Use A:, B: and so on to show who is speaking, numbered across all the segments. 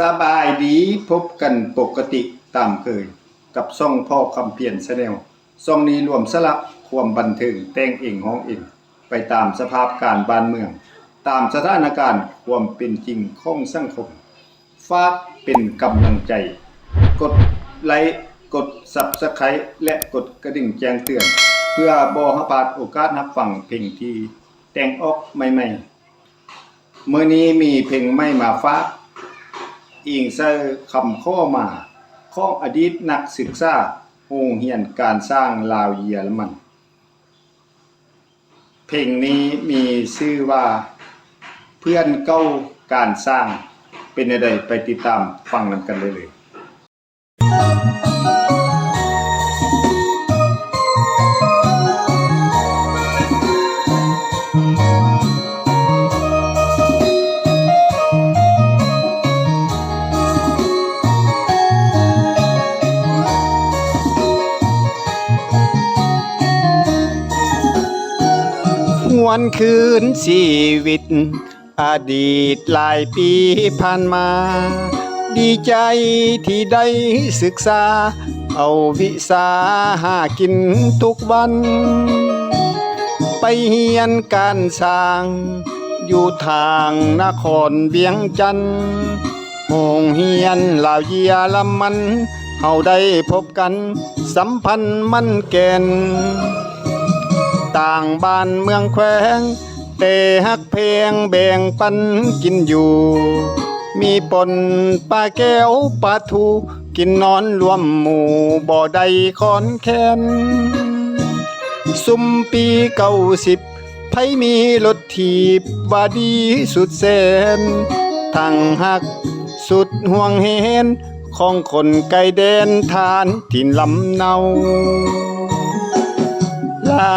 A: สบายดีพบกันปกติตามเคย กับซ่องพ่อคำเพียนแนลซ่องนี้รวมสลับความบันเทิงแต่งเองห้องเอง ไปตามสภาพการบ้านเมือง ตามสถานการณ์ความเป็นจริงของสังคมฝากเป็นกำลังใจ กดไลค์กด Subscribe และกดกระดิ่งแจ้งเตือน เพื่อบ่ให้พลาดโอกาสรับฟังเพลงที่แต่งออกใหม่ๆเมื้อนี้มีเพลงใหม่มาฝาก อิงเซอร์คำข้อมาของอดีตนักศึกษาโรงเรียนการสร้างลาวเยอรมัน เพลงนี้มีชื่อว่าเพื่อนเก้าการสร้างเป็นอะไรไปติดตามฟังนกันเลยเลย วนคืนชีวิต อดีตหลายปีผ่านมา ดีใจที่ได้ศึกษา เอาวิสาหากินทุกวัน ไปเฮียนการสร้าง อยู่ทางนครเวียงจันทน์โงเฮียนลาวเยียลำมันเฮาได้พบกัน สัมพันธ์มันแก่น ต่างบ้านเมืองแขวงแต่ฮักเพลงแบ่งปันกินอยู่ มีปนปลาแก้วปลาทู กินนอนรวมหมู่บ่ได้คอนแค้นซุมปีเก้าสิบไผมีรถถีบว่าดีสุดแสนทั้งหักสุดห่วงเห็นของคนไกลแดนทานถิ่นลำเนา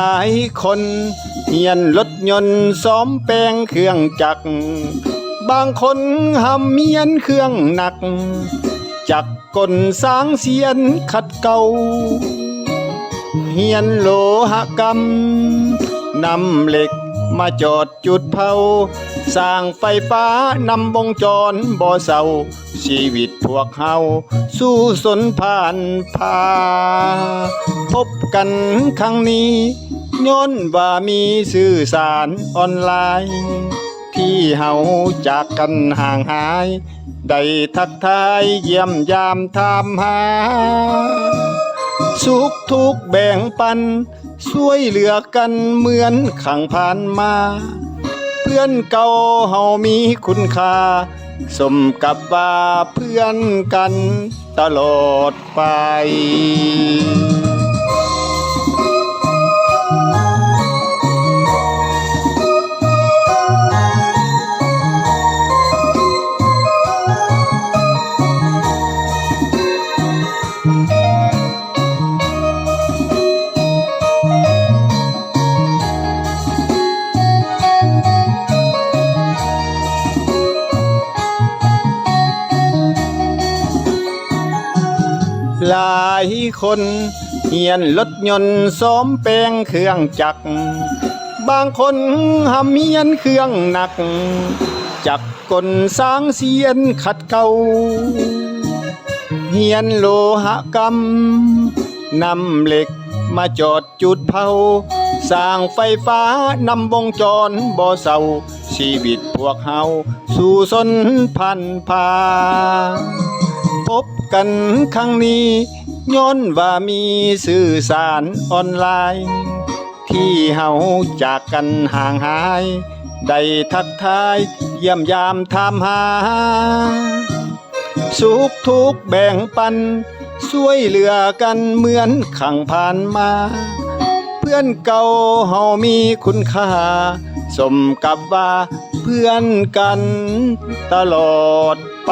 A: ายคนเฮียนรถยนต์ซ้อมแปลงเครื่องจักร บางคนหำเมียนเครื่องหนัก จักกลสร้างเสียนขัดเก่าเฮียนโลหกรรมนำเหล็กมาจอดจุดเผา สร้างไฟฟ้านำวงจรบ่อเศร้า ชีวิตพวกเฮาสู้สนผ่านพา พบกันครั้งนี้ ย้อนว่ามีสื่อสารออนไลน์ ที่เฮาจากกันห่างหาย ได้ทักทายเยี่ยมยามถามหา สุขทุกแบ่งปัน ช่วยเหลือกันเหมือนขังผ่านมา เพื่อนเก่าเฮามีคุณค่า สมกับว่าเพื่อนกันตลอดไป หลายคนเฮียนรถยนต์ซ้อมแปลงเครื่องจักร บางคนหำเฮียนเครื่องหนัก จักกลสร้างเสียนขัดเก่าเฮียนโลหกรรมนำเหล็กมาจอดจุดเผา สร้างไฟฟ้านำวงจรบ่อเศร้าชีวิตพวกเฮาสู่สนพันพา พบกันครั้งนี้ย้อนว่ามีสื่อสารออนไลน์ ที่เฮาจากกันห่างหาย ได้ทักทายเยี่ยมยามถามหา สุขทุกแบ่งปันช่วยเหลือกันเหมือนขังผ่านมา เพื่อนเก่าเฮามีคุณค่า สมกับว่าเพื่อนกันตลอดไป